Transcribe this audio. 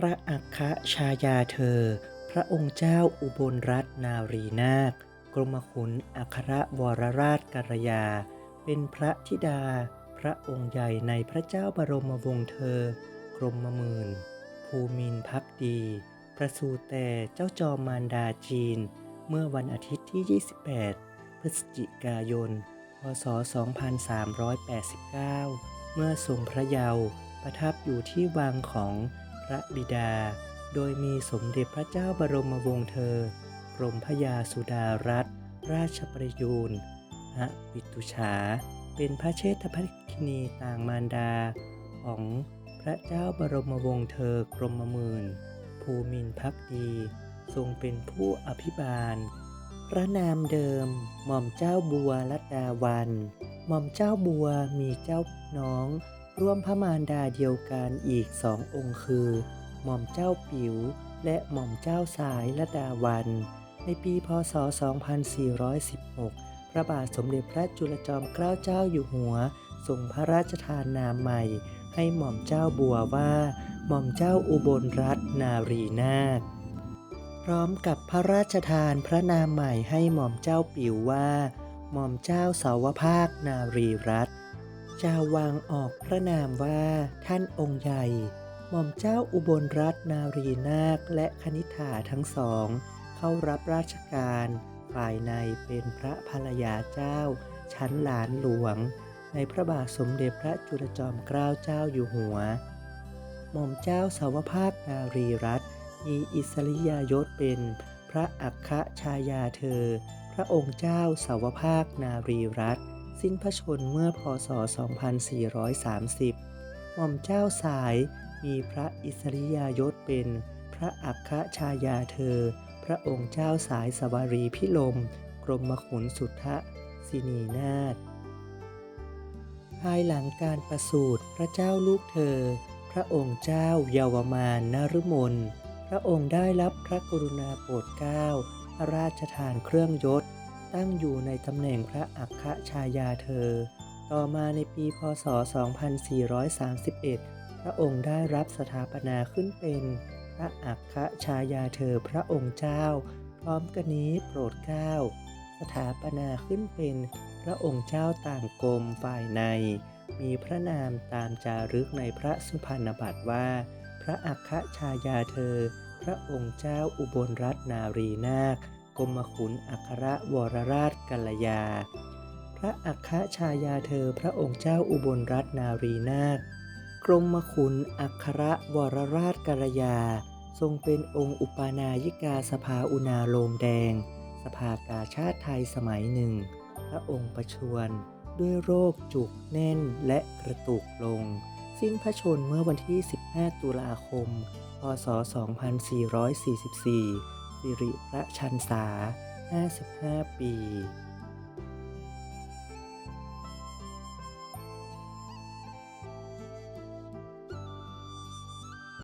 พระอัคคชายาเธอ พระองค์เจ้าอุบลรัตนารีนาค กรมขุนอัครวรราชกัลยา เป็นพระธิดา พระองค์ใหญ่ในพระเจ้าบรมวงศ์เธอ กรมหมื่น ภูมินพักดี ประสูตแต่เจ้าจอมมารดาจีน เมื่อวันอาทิตย์ที่ 28 พฤศจิกายน พศ 2389 เมื่อทรงพระเยาว์ประทับอยู่ที่วังของ พระบิดา โดยมีสมเด็จพระเจ้าบรมวงศ์เธอ กรมพยาสุดารัตนราชประยูนพระปิตุฉา เป็นพระเชษฐภคินีต่างมารดา ของพระเจ้าบรมวงศ์เธอกรมมื่นภูมินพักดี ทรงเป็นผู้อภิบาล พระนามเดิม หม่อมเจ้าบัวรัตดาวัน หม่อมเจ้าบัวมีเจ้าน้อง ร่วมพระมารดาเดียวกันอีกสององค์คือ หม่อมเจ้าปิ๋วและหม่อมเจ้าสายรัตดาวัน ในปีพศ 2416 พระบาทสมเด็จพระจุลจอมเกล้าเจ้าอยู่หัวทรงพระราชทานนามใหม่ ให้หม่อมเจ้าบัวว่า หม่อมเจ้าอุบลรัตนารีนาถพร้อมกับพระราชทานพระนามใหม่ให้หม่อมเจ้าปิ๋วว่า หม่อมเจ้าสาวภาคนารีรัตน์ จาวางออกพระนามว่าท่านองค์ใหญ่ หม่อมเจ้าอุบลรัตนารีนาคและคณิษฐาทั้งสอง เข้ารับราชการ ฝ่ายในเป็นพระภรรยาเจ้า ชั้นหลานหลวง ในพระบาทสมเด็จพระจุลจอมเกล้าเจ้าอยู่หัว หม่อมเจ้าสาวภาคนารีรัตน์มีอิสริยยศเป็นพระอัคคชายาเธอ พระองค์เจ้าสาวภาคนารีรัตน์ สิ้นพระชนเมื่อพศ 2430 หม่อมเจ้าสายมีพระอิสริยยศเป็นพระอัคคชายาเธอ พระองค์เจ้าสายสวารีพิลม กรมขุนสุทธสินีนาถภายหลังการประสูติพระเจ้าลูกเธอ พระองค์เจ้าเยาวมานนฤมลพระองค์ได้รับพระกรุณาโปรดเกล้าพระราชทานเครื่องยศ ตั้งอยู่ในตำแหน่งพระอัคคชายาเธอ ต่อมาในปีพศ 2431 พระองค์ได้รับสถาปนาขึ้นเป็น พระอัคคชายาเธอพระองค์เจ้า พร้อมกันนี้โปรดเกล้า สถาปนาขึ้นเป็นพระองค์เจ้าต่างกรมฝ่ายใน มีพระนามตามจารึกในพระสุพรรณบัตรว่า พระอัคคชายาเธอ พระองค์เจ้าอุบลรัตนารีนาค กรมขุนอัครวรราชกัลยา พระอัคคชายาเธอพระองค์เจ้าอุบลรัตนารีนาคกรมขุนอัครวรราชกัลยา ทรงเป็นองค์อุปานายิกาสภาอุณาโลมแดง สภากาชาติไทยสมัยหนึ่ง พระองค์ประชวรด้วยโรคจุกแน่นและกระตุกลง สิ้นพระชนเมื่อวันที่ 15 ตุลาคม พศ 2444 สิริพระชันษา 55 ปี